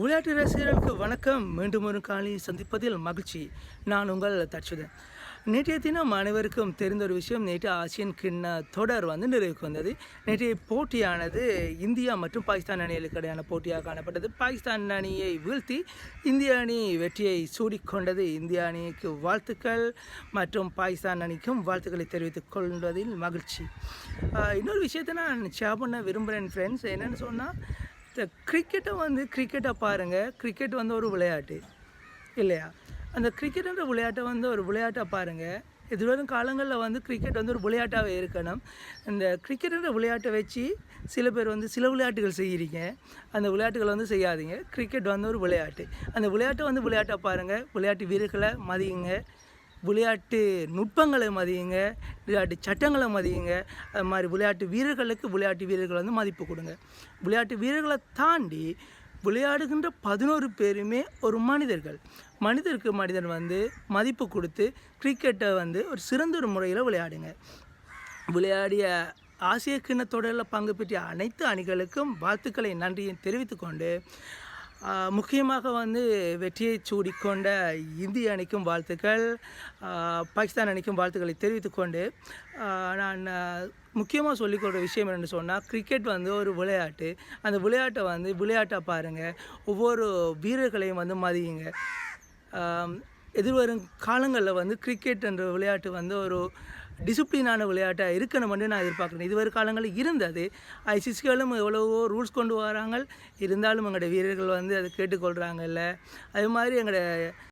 விளையாட்டு ரசிகர்களுக்கு வணக்கம். மீண்டும் ஒரு காலை சந்திப்பதில் மகிழ்ச்சி. நான் உங்கள் தச்சுதன் நேற்றைய தினம் அனைவருக்கும் தெரிந்த ஒரு விஷயம். நேற்று ஆசியன் கிண்ண தொடர் வந்து நிறைவுக்கு வந்தது. நேற்றைய போட்டியானது இந்தியா மற்றும் பாகிஸ்தான் அணிகளுக்கு இடையான போட்டியாக காணப்பட்டது. பாகிஸ்தான் அணியை வீழ்த்தி இந்திய அணி வெற்றியை சூடிக்கொண்டது. இந்திய அணிக்கு வாழ்த்துக்கள் மற்றும் பாகிஸ்தான் அணிக்கும் வாழ்த்துக்களை தெரிவித்துக் கொள்வதில் மகிழ்ச்சி. இன்னொரு விஷயத்தை நான் ஷேர் பண்ண விரும்புகிறேன் ஃப்ரெண்ட்ஸ் என்னென்னு சொன்னால் இந்த கிரிக்கெட்டை வந்து கிரிக்கெட்டை பாருங்கள் கிரிக்கெட் வந்து ஒரு விளையாட்டு. இல்லையா? அந்த கிரிக்கெட்டுன்ற விளையாட்டை வந்து ஒரு விளையாட்டை பாருங்கள் எதிர்வரும் காலங்களில் வந்து கிரிக்கெட் வந்து ஒரு விளையாட்டாகவே இருக்கணும். இந்த கிரிக்கெட்டுன்ற விளையாட்டை வச்சு சில பேர் வந்து சில விளையாட்டுகள் செய்கிறீங்க அந்த விளையாட்டுகளை வந்து செய்யாதீங்க. கிரிக்கெட் வந்து ஒரு விளையாட்டு. அந்த விளையாட்டை வந்து விளையாட்டை பாருங்கள் விளையாட்டு வீரர்களை மதியுங்க. விளையாட்டு நுட்பங்களை மதியுங்க விளையாட்டு சட்டங்களை மதியுங்க. அது மாதிரி விளையாட்டு வீரர்களுக்கு விளையாட்டு வீரர்கள் வந்து மதிப்பு கொடுங்க. விளையாட்டு வீரர்களை தாண்டி விளையாடுகின்ற பதினோரு பேருமே ஒரு மனிதர்கள். மனிதருக்கு மனிதன் வந்து மதிப்பு கொடுத்து கிரிக்கெட்டை வந்து ஒரு சிறந்த ஒரு முறையில் விளையாடுங்க. விளையாடிய ஆசிய கிண்ண தொடரில் பங்கு பெற்ற அனைத்து அணிகளுக்கும் வாழ்த்துக்களை நன்றியை தெரிவித்துக்கொண்டு முக்கியமாக வந்து வெற்றியை சூடிக்கொண்ட இந்திய அணிக்கும் வாழ்த்துக்கள் பாகிஸ்தான் அணிக்கும் வாழ்த்துக்களை தெரிவித்துக்கொண்டு நான் முக்கியமாக சொல்லிக்கொள்கிற விஷயம் என்னென்னு சொன்னால் கிரிக்கெட் வந்து ஒரு விளையாட்டு. அந்த விளையாட்டை வந்து விளையாட்டாக பாருங்கள் ஒவ்வொரு வீரர்களையும் வந்து மதியுங்க. எதிர்வரும் காலங்களில் வந்து கிரிக்கெட் என்ற விளையாட்டு வந்து ஒரு டிசிப்ளினான விளையாட்டாக இருக்கணும்னு நான் எதிர்பார்க்குறேன். இதுவரை காலங்களில் இருந்தது. ஐசிசிகளும் எவ்வளவோ ரூல்ஸ் கொண்டு வராங்க. இருந்தாலும் எங்களோட வீரர்கள் வந்து அதை கேட்டுக்கொள்கிறாங்கல்ல அது மாதிரி எங்களோட